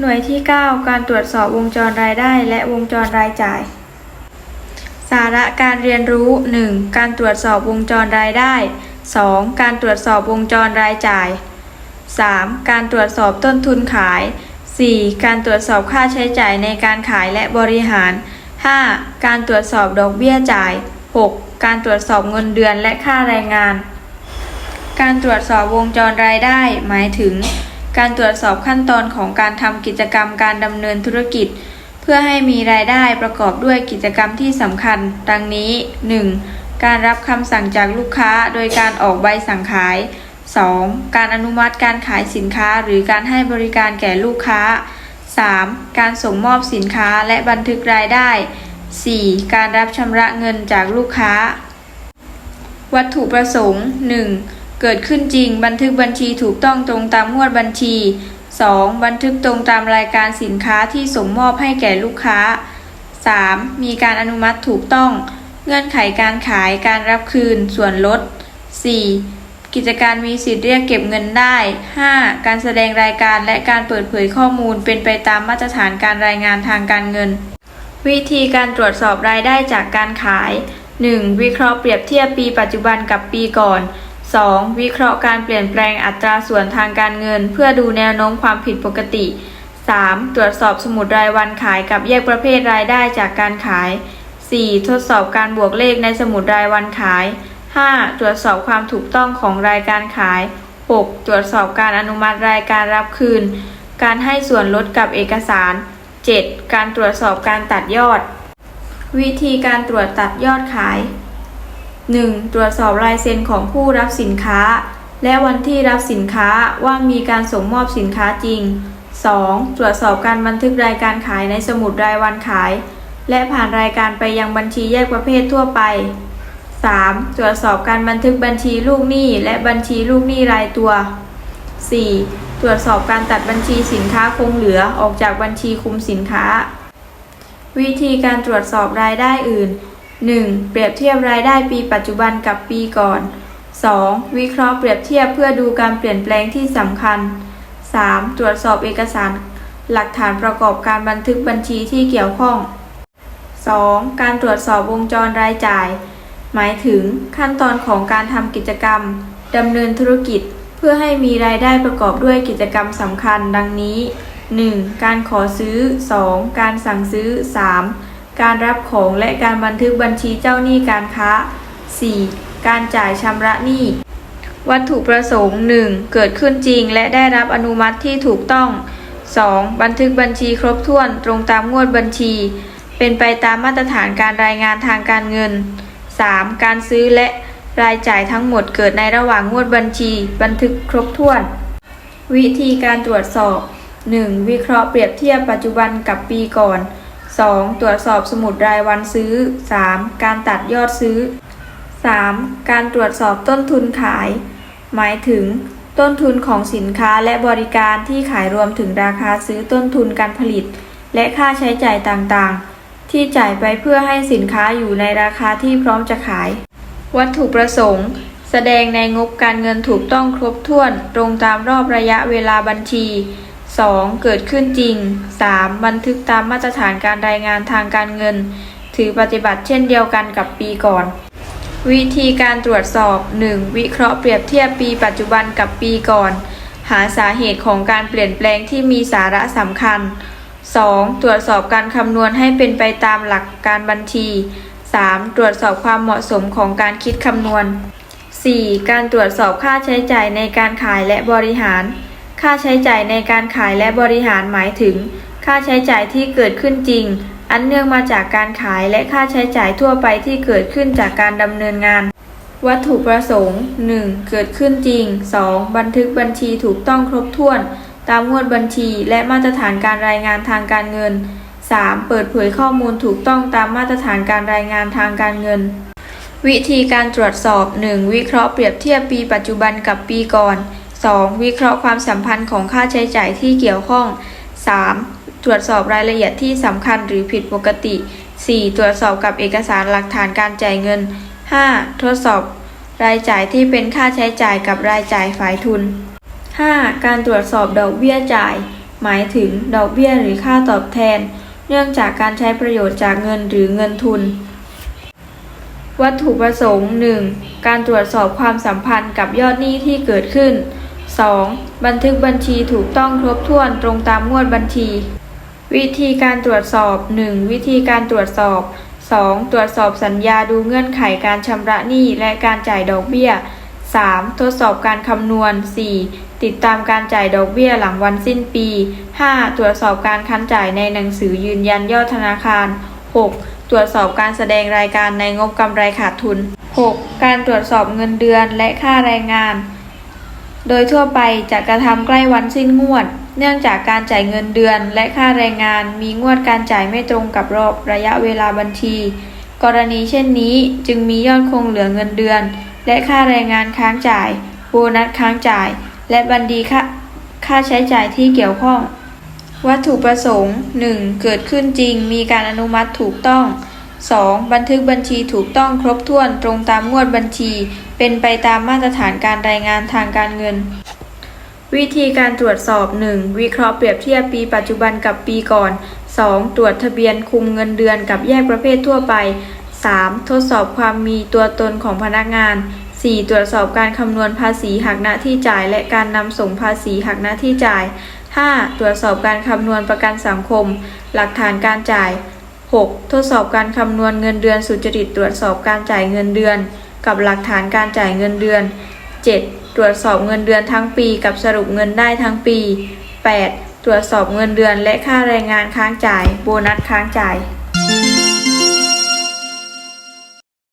หน่วยที่ 9 การตรวจสอบวงจรรายได้และวงจรรายจ่าย สาระการเรียนรู้ 1. การตรวจสอบวงจรรายได้ 2. การตรวจสอบวงจรรายจ่าย 3. การตรวจสอบต้นทุนขาย 4. การตรวจสอบค่าใช้จ่ายในการขายและบริหาร 5. การตรวจสอบดอกเบี้ยจ่าย 6. การตรวจสอบเงินเดือนและค่าแรงงาน การตรวจสอบวงจรรายได้ หมายถึง การตรวจสอบขั้นตอนของการทำกิจกรรมการดำเนินธุรกิจ เพื่อให้มีรายได้ประกอบด้วยกิจกรรมที่สำคัญ ดังนี้ 1. การรับคำสั่งจากลูกค้าโดยการออกใบสั่งขาย 2. การอนุมัติการขายสินค้าหรือการให้บริการแก่ลูกค้า 3. การส่งมอบสินค้าและบันทึกรายได้ 4. การรับชำระเงินจากลูกค้า วัตถุประสงค์ 1. เกิดขึ้นจริง บันทึกบัญชีถูกต้องตรงตามงวดบัญชี 2. บันทึกตรงตามรายการสินค้าที่ส่งมอบให้แก่ลูกค้า 3. มีการอนุมัติถูกต้อง เงื่อนไขการขายการรับคืน ส่วนลด 4. กิจการมีสิทธิ์เรียกเก็บเงินได้ 5. การแสดงรายการและการเปิดเผยข้อมูลเป็นไปตามมาตรฐานการรายงานทางการเงิน วิธีการตรวจสอบรายได้จากการขาย 1. วิเคราะห์เปรียบเทียบปีปัจจุบันกับปีก่อน 2. วิเคราะห์การเปลี่ยนแปลงอัตราส่วนทางการเงิน เพื่อดูแนวโน้มความผิดปกติ 3. ตรวจสอบสมุดรายวันขายกับแยกประเภทรายได้จากการขาย 4. ทดสอบการบวกเลขในสมุดรายวันขาย 5. ตรวจสอบความถูกต้องของรายการขาย 6. ตรวจสอบการอนุมัติรายการรับคืน การให้ส่วนลดกับเอกสาร 7. การตรวจสอบการตัดยอด วิธีการตรวจตัดยอดขาย 1. ตรวจสอบลายเซ็นของผู้รับสินค้า และวันที่รับสินค้าว่ามีการส่งมอบสินค้าจริง 2. ตรวจสอบการบันทึกรายการขายในสมุดรายวันขาย และผ่านรายการไปยังบัญชีแยกประเภททั่วไป 3. ตรวจสอบการบันทึกบัญชีลูกหนี้และบัญชีลูกหนี้รายตัว 4. ตรวจสอบการตัดบัญชีสินค้าคงเหลือออกจากบัญชีคุมสินค้า วิธีการตรวจสอบรายได้อื่น 1. เปรียบเทียบรายได้ปีปัจจุบันกับปีก่อน 2. วิเคราะห์เปรียบเทียบเพื่อดูการเปลี่ยนแปลงที่สำคัญ 3. ตรวจสอบเอกสาร หลักฐานประกอบการบันทึกบัญชีที่เกี่ยวข้อง 2. การตรวจสอบวงจรรายจ่าย หมายถึงขั้นตอนของการทำกิจกรรมดำเนินธุรกิจ เพื่อให้มีรายได้ประกอบด้วยกิจกรรมสำคัญดังนี้ 1. การขอซื้อ 2. การสั่งซื้อ 3. การรับของและการบันทึกบัญชีเจ้าหนี้การค้า 4. การจ่ายชำระหนี้ วัตถุประสงค์ 1. เกิดขึ้นจริงและได้รับอนุมัติที่ถูกต้อง 2. บันทึกบัญชีครบถ้วนตรงตามงวดบัญชี เป็นไปตามมาตรฐานการรายงานทางการเงิน 3. การซื้อและรายจ่ายทั้งหมดเกิดในระหว่างงวดบัญชี บันทึกครบถ้วน วิธีการตรวจสอบ 1. วิเคราะห์เปรียบเทียบปัจจุบันกับปีก่อน 2. ตรวจสอบสมุดรายวันซื้อ 3. การตัดยอดซื้อ 3. การตรวจสอบต้นทุนขาย หมายถึง ต้นทุนของสินค้าและบริการที่ขายรวมถึงราคาซื้อต้นทุนการผลิต และค่าใช้จ่ายต่างๆ ที่จ่ายไปเพื่อให้สินค้าอยู่ในราคาที่พร้อมจะขาย วัตถุประสงค์ แสดงในงบการเงินถูกต้องครบถ้วน ตรงตามรอบระยะเวลาบัญชี 2. เกิดขึ้นจริง 3. บันทึกตามมาตรฐานการรายงานทางการเงิน ถือปฏิบัติเช่นเดียวกันกับปีก่อน วิธีการตรวจสอบ 1. วิเคราะห์เปรียบเทียบปีปัจจุบันกับปีก่อน หาสาเหตุของการเปลี่ยนแปลงที่มีสาระสำคัญ 2. ตรวจสอบการคำนวณให้เป็นไปตามหลักการบัญชี 3. ตรวจสอบความเหมาะสมของการคิดคำนวณ 4. การตรวจสอบค่าใช้จ่ายในการขายและบริหาร ค่าใช้จ่ายในการขายและบริหารหมายถึง ค่าใช้จ่ายที่เกิดขึ้นจริง อันเนื่องมาจากการขายและค่าใช้จ่ายทั่วไปที่เกิดขึ้นจากการดำเนินงาน วัตถุประสงค์ 1. เกิดขึ้นจริง 2. บันทึกบัญชีถูกต้องครบถ้วน ตามงวดบัญชีและมาตรฐานการรายงานทางการเงิน 3. เปิดเผยข้อมูลถูกต้องตามมาตรฐานการรายงานทางการเงิน วิธีการตรวจสอบ 1. วิเคราะห์เปรียบเทียบปีปัจจุบันกับปีก่อน 2. วิเคราะห์ความสัมพันธ์ของค่าใช้จ่ายที่เกี่ยวข้อง 3. ตรวจสอบรายละเอียดที่สำคัญหรือผิดปกติ 4. ตรวจสอบกับเอกสารหลักฐานการจ่ายเงิน 5. ทดสอบรายจ่ายที่เป็นค่าใช้จ่ายกับรายจ่ายฝ่ายทุน 5. การตรวจสอบดอกเบี้ยจ่าย หมายถึงดอกเบี้ยหรือค่าตอบแทน เนื่องจากการใช้ประโยชน์จากเงินหรือเงินทุน วัตถุประสงค์ 1. การตรวจสอบความสัมพันธ์กับยอดหนี้ที่เกิดขึ้น 2. บันทึกบัญชีถูกต้องครบถ้วนตรงตามงวดบัญชี วิธีการตรวจสอบ 1. วิธีการตรวจสอบ 2. ตรวจสอบสัญญาดูเงื่อนไขการชำระหนี้และการจ่ายดอกเบี้ย 3. ทดสอบการคำนวณ 4. ติดตามการจ่ายดอกเบี้ยหลังวันสิ้นปี 5. ตรวจสอบการคันจ่ายในหนังสือยืนยันยอดธนาคาร 6. ตรวจสอบการแสดงรายการในงบกำไรขาดทุน 6. การตรวจสอบเงินเดือนและค่าแรงงาน โดยทั่วไปจะกระทำใกล้วันสิ้นงวด เนื่องจากการจ่ายเงินเดือนและค่าแรงงานมีงวดการจ่ายไม่ตรงกับรอบระยะเวลาบัญชี กรณีเช่นนี้จึงมียอดคงเหลือเงินเดือน และค่าแรงงานค้างจ่าย โบนัสค้างจ่าย และบัญชีค่าค่าใช้จ่ายที่เกี่ยวข้อง วัตถุประสงค์ 1. เกิดขึ้นจริงมีการอนุมัติถูกต้อง 2. บันทึกบัญชีถูกต้องครบถ้วนตรงตามงวดบัญชี เป็นไปตามมาตรฐานการรายงานทางการเงิน วิธีการตรวจสอบ 1. วิเคราะห์เปรียบเทียบปีปัจจุบันกับปีก่อน 2. ตรวจทะเบียนคุมเงินเดือนกับแยกประเภททั่วไป 3. ทดสอบความมีตัวตนของพนักงาน 4. ตรวจสอบการคำนวณภาษีหักหน้าที่จ่าย และการนำส่งภาษีหักหน้าที่จ่าย 5. ตรวจสอบการคำนวณประกันสังคม หลักฐานการจ่าย 6. ทดสอบการคำนวณเงินเดือนสุจริตตรวจสอบการจ่ายเงินเดือน กับหลักฐานการจ่ายเงินเดือน 7. ตรวจสอบเงินเดือนทั้งปี กับสรุปเงินได้ทั้งปี 8. ตรวจสอบเงินเดือนและค่าแรงงานค้างจ่าย โบนัสค้างจ่าย